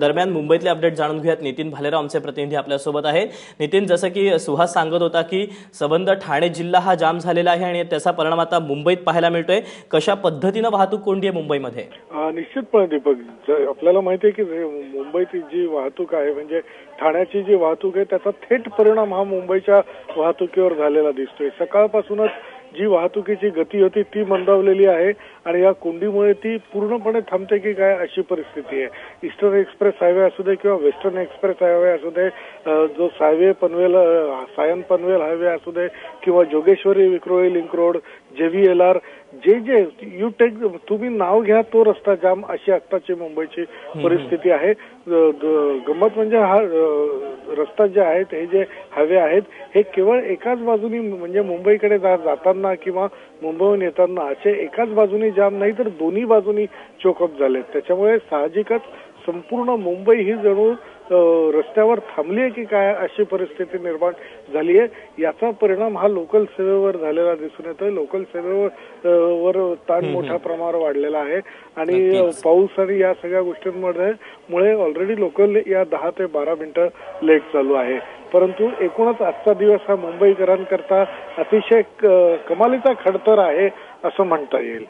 दरम्यान मुंबईतले अपडेट जाणून घेऊयात. नितीन भालेराव आमचे प्रतिनिधी आपल्यासोबत आहेत. नितीन जसं की सुहास सांगत होता की सबंध ठाणे जिल्हा हा जाम झालेला आहे आणि त्याचा परिणाम आता मुंबईत पाहायला मिळतोय. कशा पद्धतीनं वाहतूक कोंडी आहे मुंबईमध्ये? निश्चितपणे दीपक आपल्याला माहिती आहे की मुंबईची जी वाहतूक आहे म्हणजे ठाण्याची जी वाहतूक आहे त्याचा थेट परिणाम हा मुंबईच्या वाहतुकीवर झालेला दिसतोय. सकाळपासूनच जी वाहतुकीची गती होती ती मंदावलेली आहे आणि या कोंडीमुळे ती पूर्णपणे थांबते की काय अशी परिस्थिती आहे. ईस्टर्न एक्सप्रेस हायवे असू दे किंवा वेस्टर्न एक्सप्रेस हायवे असू दे जो सायवे पनवेल सायन पनवेल हायवे असू दे किंवा Jogeshwari Vikhroli link road JVLR जे जे यू टेक तुम्ही नाव घ्या तो रस्ता जाम अशी आत्ताची मुंबईची परिस्थिती आहे. गंमत म्हणजे हा रस्ता जे आहेत हे जे हवे आहेत हे केवळ एकाच बाजूनी म्हणजे मुंबईकडे जा- जाताना किंवा मुंबईहून येताना असे एकाच बाजूनी जाम नाही तर दोन्ही बाजूनी चोकअप झालेत. त्याच्यामुळे साहजिकच संपूर्ण मुंबई ही जणू रस्त्यावर थांबली आहे की काय अशी परिस्थिती निर्माण झाली आहे याचा परिणाम हा लोकल सेवेवर झालेला दिसून येतोय. लोकल सेवेवर वर ताण मोठ्या प्रमाणावर वाढलेला आहे. आणि. पाऊस आणि या सगळ्या गोष्टींमध्ये मुळे ऑलरेडी लोकल या दहा ते बारा मिनिटं लेट चालू आहे. परंतु एकूणच आजचा दिवस हा मुंबईकरांकरता अतिशय कमालीचा खडतर आहे असं म्हणता येईल.